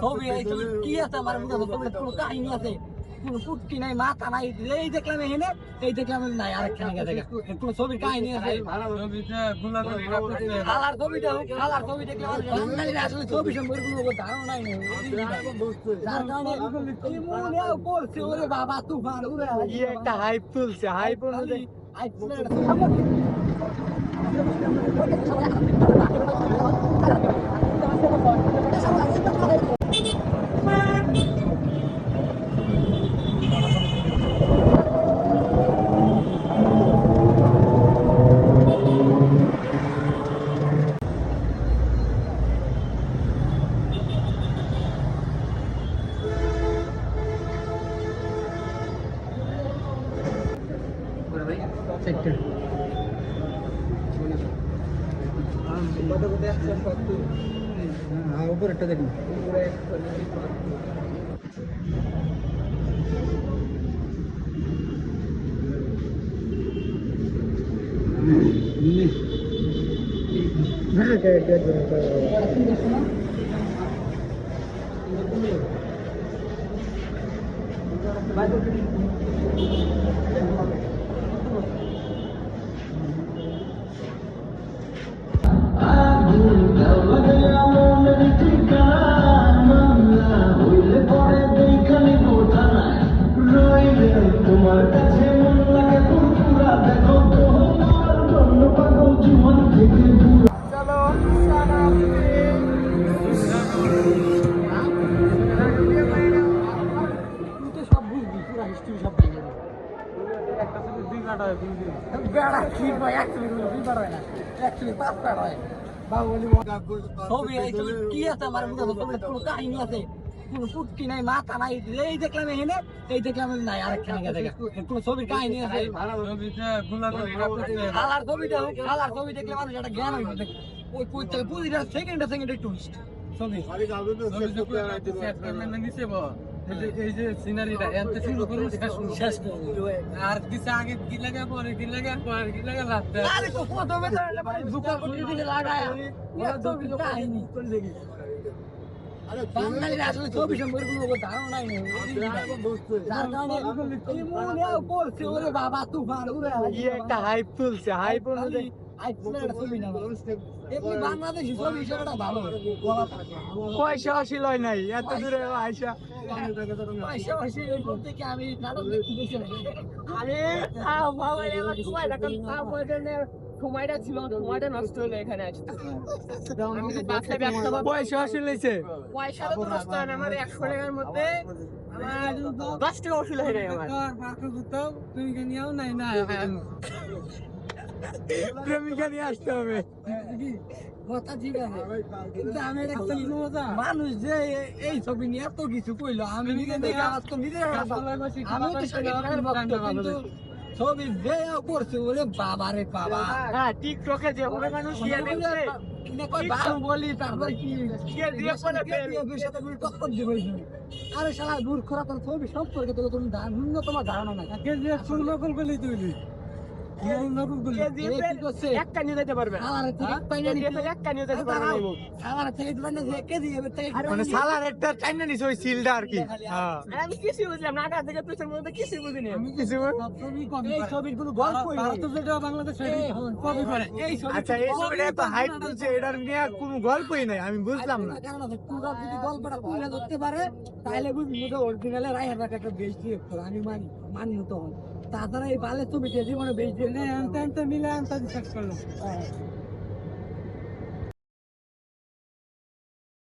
ছবি এই কি আছে আমার মুখে কোনো কাহিনী আছে কোনো ফুটকি নাই মাথা নাই এই দেখলাম এখানে এই দেখলাম নাই আরেকখানে গেছে কোনো ছবির কাহিনী আছে কালার ছবিটা হোক ছবি দেখলে বাঙালিরা আসলে ছবি সম্পর্কে কোনো ধারণা নাই যার কারণে করছে ওরে বাবা তুফান উড়ে একটা হাইপ তুলছে হাইপ অনুযায়ী উপরেরটা দেখুন তোমার বেড়া কি ভাই অ্যাকচুয়ালি দুই বার হয় না? পাঁচ বার হয়। ছবি কি আছে আমার মুখে? ছবি কোনো কাহিনী আছে? কোনো ফুটকি নাই মাথা নাই এই দেখলাম এখানে এই দেখলাম নাই আরেকখানে গেছে কোনো ছবির কাহিনী আছে? কালার ছবিটা হোক ছবি দেখলে মানুষ একটা জ্ঞান হইবে ওই প্রতিটা সেকেন্ডে সেকেন্ডে টুইস্ট ছবি। এই যে সিনারিটা এত শুরু করে শেষ শেষ আর দিছে আগে কি লাগে পরে কি লাগে পরে কি লাগে লাস্টে আরে তো প্রথমে তো ঝুঁকা করে দিলে লাগায়। ওরা ছবি কাহিনী বাঙালিরা আসলে ছবি সম্পর্কে কোনো ধারণাই নেই। যার কারণে এই ওরে বাবা তুফান একটা হাইপ তুলছে। হাইপ অনুযায়ী না পয়সা আসিল নাই এত দূরে আইসা। পয়সা পয়সা আমি সময়টা ছিল সময়টা নষ্ট হলো এখানে আসতে। পয়সা আসিলেছে পয়সাটা তো নষ্ট হয় না আমার একশো টাকার মধ্যে আমার দশ টাকা ওষুধ হয়ে যায় আমার। প্রেমিকা নিয়ে আসতে হবে। কথা ঠিক আছে। কিন্তু আমি এটা মানুষ যে এই ছবি নিয়ে এত কিছু কইলো আমি নিজে দেখে আমার তো নিজের আমি তো শাকিব খানের ভক্ত কিন্তু ছবি যে করছে বলে বাবা রে বাবা। হ্যাঁ টিকটকে যেভাবে মানুষ ইয়ে দেখছে। কিনে তারপর কি? ইয়ে দিবে আরে শালা দূর খরা তোর ছবি সম্পর্কে তো তুমি ধা- ন্যূনতম ধারণা নাই। নকল করলি তুই। মানে যে কেজি হবে তাই মানে সালার একটা চাইনা নিছে ওই সিলটা আর কি। হ্যাঁ। আমি কিছুই বুঝলাম না। থেকে পিছনের মধ্যে কিছুই বুঝিনি। আমি কিছু এই ছবির কোনো গল্পই নেই যেটা বাংলাদেশ কপি করে এই ছবি আচ্ছা এই ছবিটা এত হাইপ তুলছে এটার নিয়ে কোনো গল্পই নাই। আমি বুঝলাম না। পুরো যদি গল্পটা তুলে ধরতে পারে তাহলে বুঝবি যে অরিজিনালে রায় হাজার একটা বেশ দিয়ে আমি মানি মানি তখন তাছাড়া এই বালের ছবিটা জীবনে বেশ দিয়ে মিলে আনতে শেষ করলাম